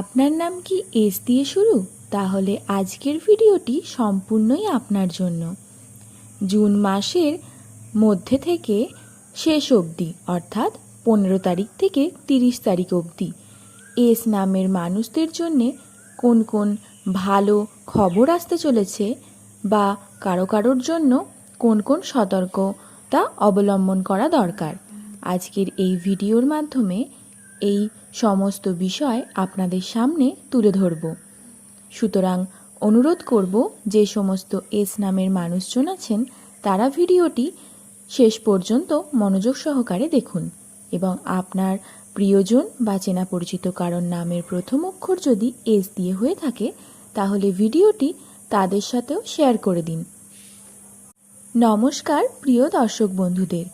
আপনার নাম কি এস দিয়ে শুরু? তাহলে আজকের ভিডিওটি সম্পূর্ণই আপনার জন্য। জুন মাসের মধ্যে থেকে শেষ অবধি, অর্থাৎ পনেরো তারিখ থেকে তিরিশ তারিখ অবধি, এস নামের মানুষদের জন্যে কোন কোন ভালো খবর আসতে চলেছে বা কারও কারোর জন্য কোন কোন সতর্কতা অবলম্বন করা দরকার। আজকের এই ভিডিওর মাধ্যমে এই সমস্ত বিষয় আপনাদের সামনে তুলে ধরব। সুতরাং অনুরোধ করব, যে সমস্ত এস নামের মানুষজন আছেন, তারা ভিডিওটি শেষ পর্যন্ত মনোযোগ সহকারে দেখুন এবং আপনার প্রিয়জন বা চেনা পরিচিত কারণ নামের প্রথম অক্ষর যদি এস দিয়ে হয়ে থাকে, তাহলে ভিডিওটি তাদের সাথেও শেয়ার করে দিন। নমস্কার, প্রিয় দর্শক বন্ধুদের।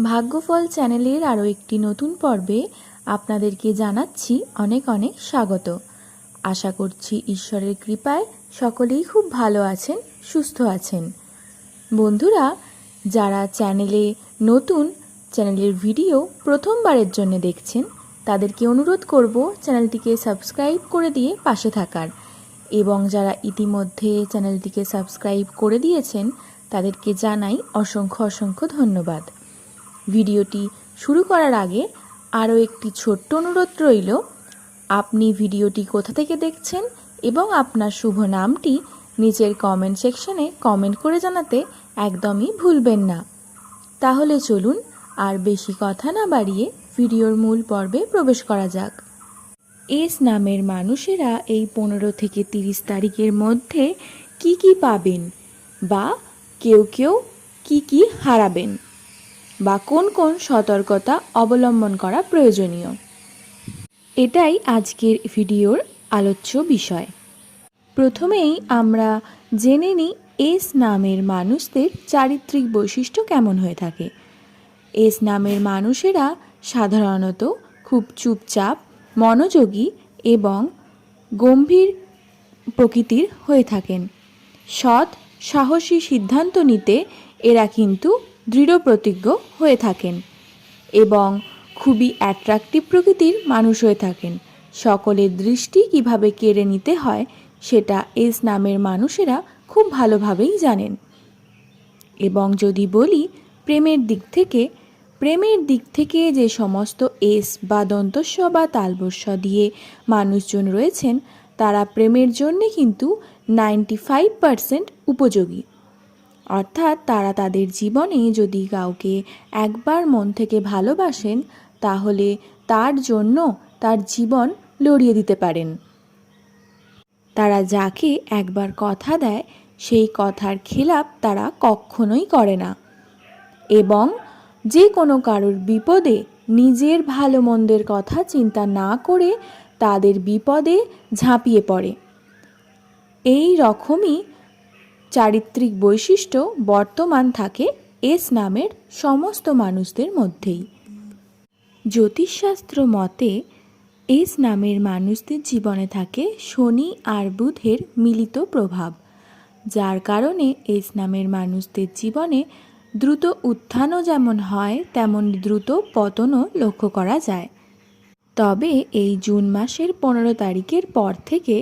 ভাগ্যফল চ্যানেলের আরও একটি নতুন পর্বে আপনাদেরকে জানাচ্ছি অনেক অনেক স্বাগত। আশা করছি ঈশ্বরের কৃপায় সকলেই খুব ভালো আছেন, সুস্থ আছেন। বন্ধুরা, যারা চ্যানেলে নতুন, চ্যানেলের ভিডিও প্রথমবারের জন্য দেখছেন, তাদেরকে অনুরোধ করব চ্যানেলটিকে সাবস্ক্রাইব করে দিয়ে পাশে থাকার। এবং যারা ইতিমধ্যে চ্যানেলটিকে সাবস্ক্রাইব করে দিয়েছেন, তাদেরকে জানাই অসংখ্য অসংখ্য ধন্যবাদ। ভিডিওটি শুরু করার আগে আরও একটি ছোট্ট অনুরোধ রইল, আপনি ভিডিওটি কোথা থেকে দেখছেন এবং আপনার শুভ নামটি নিচের কমেন্ট সেকশনে কমেন্ট করে জানাতে একদমই ভুলবেন না। তাহলে চলুন আর বেশি কথা না বাড়িয়ে ভিডিওর মূল পর্বে প্রবেশ করা যাক। এস নামের মানুষেরা এই পনেরো থেকে তিরিশ তারিখের মধ্যে কি কি পাবেন বা কেউ কেউ কি কি হারাবেন? বা কোন কোন সতর্কতা অবলম্বন করা প্রয়োজনীয়। এটাই আজকের ভিডিওর আলোচ্য বিষয়। প্রথমেই আমরা জেনে নিই এস নামের মানুষদের চারিত্রিক বৈশিষ্ট্য কেমন হয়ে থাকে। এস নামের মানুষেরা সাধারণত খুব চুপচাপ, মনোযোগী এবং গম্ভীর প্রকৃতির হয়ে থাকেন। সৎ, সাহসী সিদ্ধান্ত নিতে এরা কিন্তু দৃঢ় প্রতিজ্ঞ হয়ে থাকেন এবং খুবই অ্যাট্রাকটিভ প্রকৃতির মানুষ হয়ে থাকেন। সকলের দৃষ্টি কীভাবে কেড়ে নিতে হয়, সেটা এস নামের মানুষেরা খুব ভালোভাবেই জানেন। এবং যদি বলি, প্রেমের দিক থেকে, প্রেমের দিক থেকে যে সমস্ত এস বা দন্তস্ব বা তালবস্য দিয়ে মানুষজন রয়েছেন, তারা প্রেমের জন্যে কিন্তু নাইনটি ফাইভ পারসেন্ট উপযোগী। অর্থাৎ তারা তাদের জীবনে যদি কাউকে একবার মন থেকে ভালোবাসেন, তাহলে তার জন্য তার জীবন লড়িয়ে দিতে পারেন। তারা যাকে একবার কথা দেয়, সেই কথার খেলাপ তারা কখনোই করে না। এবং যে কোনো কারোর বিপদে নিজের ভালো মন্দের কথা চিন্তা না করে তাদের বিপদে ঝাঁপিয়ে পড়ে। এই রকমই চারিত্রিক বৈশিষ্ট্য বর্তমান থাকে এস নামের সমস্ত মানুষদের মধ্যেই। জ্যোতিষশাস্ত্র মতে, এস নামের মানুষদের জীবনে থাকে শনি আর বুধের মিলিত প্রভাব, যার কারণে এস নামের মানুষদের জীবনে দ্রুত উত্থানও যেমন হয়, তেমন দ্রুত পতনও লক্ষ্য করা যায়। তবে এই জুন মাসের পনেরো তারিখের পর থেকে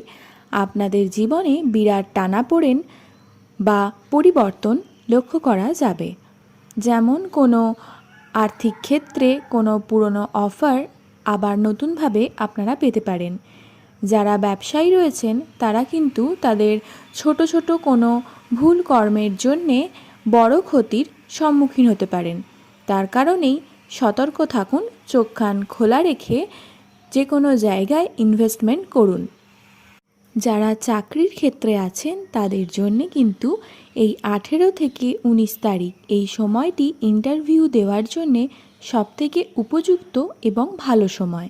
আপনাদের জীবনে বিরাট টানাপোড়েন বা পরিবর্তন লক্ষ্য করা যাবে। যেমন কোনো আর্থিক ক্ষেত্রে কোনো পুরনো অফার আবার নতুনভাবে আপনারা পেতে পারেন। যারা ব্যবসায়ী রয়েছেন, তারা কিন্তু তাদের ছোট ছোট কোনো ভুল কর্মের জন্যে বড় ক্ষতির সম্মুখীন হতে পারেন। তার কারণেই সতর্ক থাকুন চোখ কান খোলা রেখে যে কোনো জায়গায় ইনভেস্টমেন্ট করুন। যারা চাকরির ক্ষেত্রে আছেন, তাদের জন্যে কিন্তু এই আঠেরো থেকে উনিশ তারিখ, এই সময়টি ইন্টারভিউ দেওয়ার জন্যে সবথেকে উপযুক্ত এবং ভালো সময়।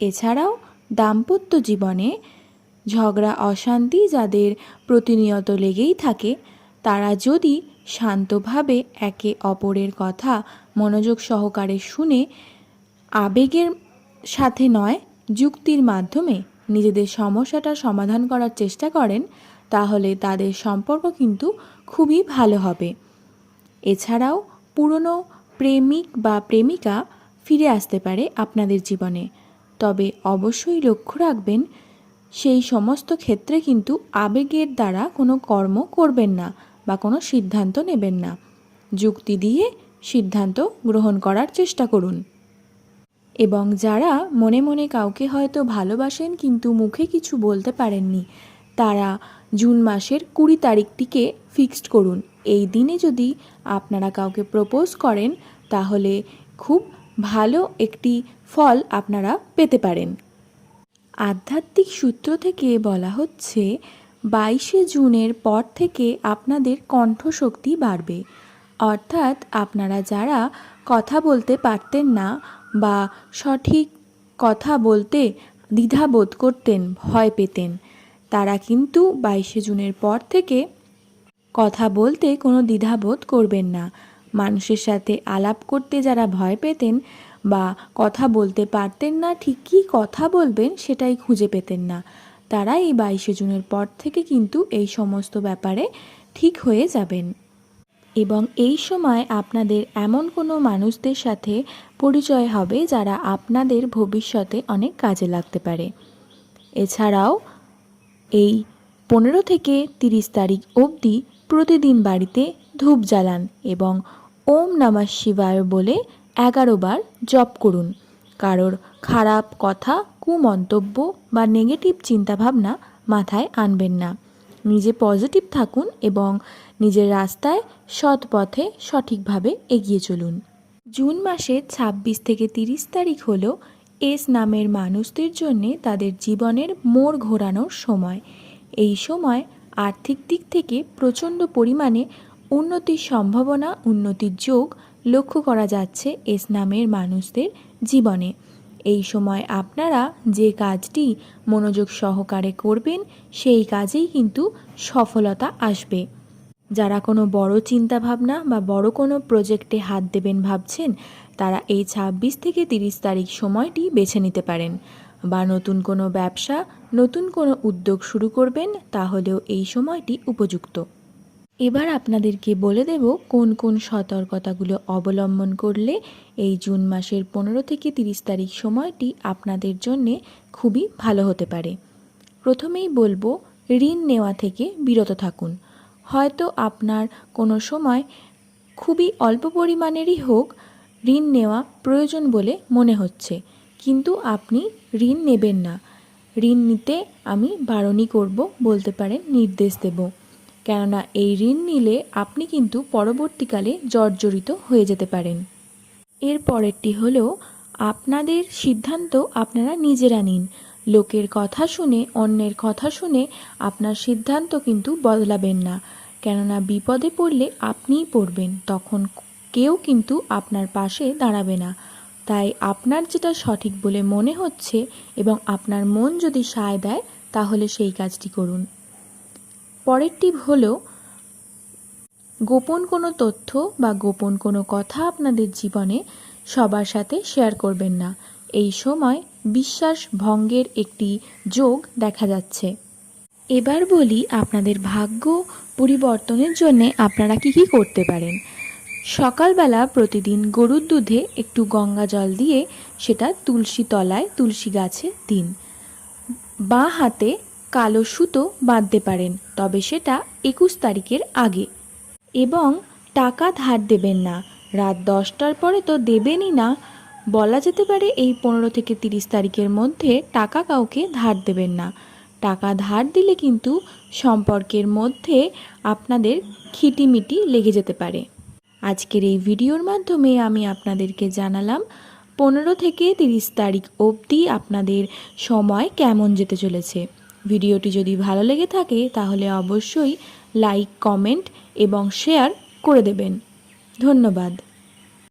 এছাড়াও দাম্পত্য জীবনে ঝগড়া, অশান্তি যাদের প্রতিনিয়ত লেগেই থাকে, তারা যদি শান্তভাবে একে অপরের কথা মনোযোগ সহকারে শুনে আবেগের সাথে নয়, যুক্তির মাধ্যমে নিজেদের সমস্যাটা সমাধান করার চেষ্টা করেন, তাহলে তাদের সম্পর্ক কিন্তু খুবই ভালো হবে। এছাড়াও পুরনো প্রেমিক বা প্রেমিকা ফিরে আসতে পারে আপনাদের জীবনে। তবে অবশ্যই লক্ষ্য রাখবেন, সেই সমস্ত ক্ষেত্রে কিন্তু আবেগের দ্বারা কোনো কর্ম করবেন না বা কোনো সিদ্ধান্ত নেবেন না। যুক্তি দিয়ে সিদ্ধান্ত গ্রহণ করার চেষ্টা করুন। এবং যারা মনে মনে কাউকে হয়তো ভালোবাসেন কিন্তু মুখে কিছু বলতে পারেননি, তারা জুন মাসের কুড়ি তারিখটিকে ফিক্সড করুন। এই দিনে যদি আপনারা কাউকে প্রপোজ করেন, তাহলে খুব ভালো একটি ফল আপনারা পেতে পারেন। আধ্যাত্মিক সূত্র থেকে বলা হচ্ছে, বাইশে জুনের পর থেকে আপনাদের কণ্ঠশক্তি বাড়বে। অর্থাৎ আপনারা যারা কথা বলতে পারতেন না বা সঠিক কথা বলতে দ্বিধাবোধ করতেন, ভয় পেতেন। তারা কিন্তু বাইশে জুনের পর থেকে কথা বলতে কোনো দ্বিধাবোধ করবেন না। মানুষের সাথে আলাপ করতে যারা ভয় পেতেন বা কথা বলতে পারতেন না, ঠিক কী কথা বলবেন সেটাই খুঁজে পেতেন না। তারা এই বাইশে জুনের পর থেকে কিন্তু এই সমস্ত ব্যাপারে ঠিক হয়ে যাবেন। এবং এই সময় আপনাদের এমন কোনো মানুষদের সাথে পরিচয় হবে যারা আপনাদের ভবিষ্যতে অনেক কাজে লাগতে পারে। এছাড়াও, এই পনেরো থেকে তিরিশ তারিখ অবধি প্রতিদিন বাড়িতে ধূপ জ্বালান এবং ওম নমঃ শিবায় বলে এগারো বার জপ করুন। কারোর খারাপ কথা, কুমন্তব্য বা নেগেটিভ চিন্তাভাবনা মাথায় আনবেন না। নিজে পজিটিভ থাকুন এবং নিজের রাস্তায় সৎ পথে সঠিকভাবে এগিয়ে চলুন। জুন মাসের ছাব্বিশ থেকে তিরিশ তারিখ হল এস নামের মানুষদের জন্য তাদের জীবনের মোড় ঘোরানোর সময়। এই সময় আর্থিক দিক থেকে প্রচণ্ড পরিমাণে উন্নতির সম্ভাবনা, উন্নতির যোগ লক্ষ্য করা যাচ্ছে এস নামের মানুষদের জীবনে। এই সময় আপনারা যে কাজটি মনোযোগ সহকারে করবেন, সেই কাজেই কিন্তু সফলতা আসবে। যারা কোনো বড় চিন্তাভাবনা বা বড় কোনো প্রজেক্টে হাত দেবেন ভাবছেন, তারা এই ছাব্বিশ থেকে তিরিশ তারিখ সময়টি বেছে নিতে পারেন। বা নতুন কোনো ব্যবসা, নতুন কোনো উদ্যোগ শুরু করবেন, তাহলেও এই সময়টি উপযুক্ত। এবার আপনাদেরকে বলে দেব কোন কোন সতর্কতাগুলো অবলম্বন করলে এই জুন মাসের পনেরো থেকে তিরিশ তারিখ সময়টি আপনাদের জন্যে খুবই ভালো হতে পারে। প্রথমেই বলব, ঋণ নেওয়া থেকে বিরত থাকুন। হয়তো আপনার কোনো সময় খুবই অল্প পরিমাণেরই হোক ঋণ নেওয়া প্রয়োজন বলে মনে হচ্ছে, কিন্তু আপনি ঋণ নেবেন না। ঋণ নিতে আমি বারণই করব বলতে পারেন, নির্দেশ দেব। কেননা এই ঋণ নিলে আপনি কিন্তু পরবর্তীকালে জর্জরিত হয়ে যেতে পারেন। এর পরেরটি হলো, আপনাদের সিদ্ধান্ত আপনারা নিজেরা নিন। লোকের কথা শুনে, অন্যের কথা শুনে আপনার সিদ্ধান্ত কিন্তু বদলাবেন না। কেননা বিপদে পড়লে আপনিই পড়বেন, তখন কেউ কিন্তু আপনার পাশে দাঁড়াবে না। তাই আপনার যেটা সঠিক বলে মনে হচ্ছে এবং আপনার মন যদি সায় দেয়, তাহলে সেই কাজটি করুন। পরেরটি হলো, গোপন কোনো তথ্য বা গোপন কোনো কথা আপনাদের জীবনে সবার সাথে শেয়ার করবেন না। এই সময় বিশ্বাস ভঙ্গের একটি যোগ দেখা যাচ্ছে। এবার বলি আপনাদের ভাগ্য পরিবর্তনের জন্য আপনারা কি কি করতে পারেন। সকালবেলা প্রতিদিন গরুর দুধে একটু গঙ্গা জল দিয়ে সেটা তুলসী তলায়, তুলসী গাছে দিন। বাঁ হাতে কালো সুতো বাঁধতে পারেন, তবে সেটা একুশ তারিখের আগে। এবং টাকা ধার দেবেন না। রাত দশটার পরে তো দেবেনই না। বলা যেতে পারে এই পনেরো থেকে তিরিশ তারিখের মধ্যে টাকা কাউকে ধার দেবেন না। টাকা ধার দিলে কিন্তু সম্পর্কের মধ্যে আপনাদের খিটিমিটি লেগে যেতে পারে। আজকের এই ভিডিওর মাধ্যমে আমি আপনাদেরকে জানালাম, পনেরো থেকে তিরিশ তারিখ অবধি আপনাদের সময় কেমন যেতে চলেছে। ভিডিওটি যদি ভালো লেগে থাকে তাহলে অবশ্যই লাইক কমেন্ট এবং শেয়ার করে দেবেন। ধন্যবাদ।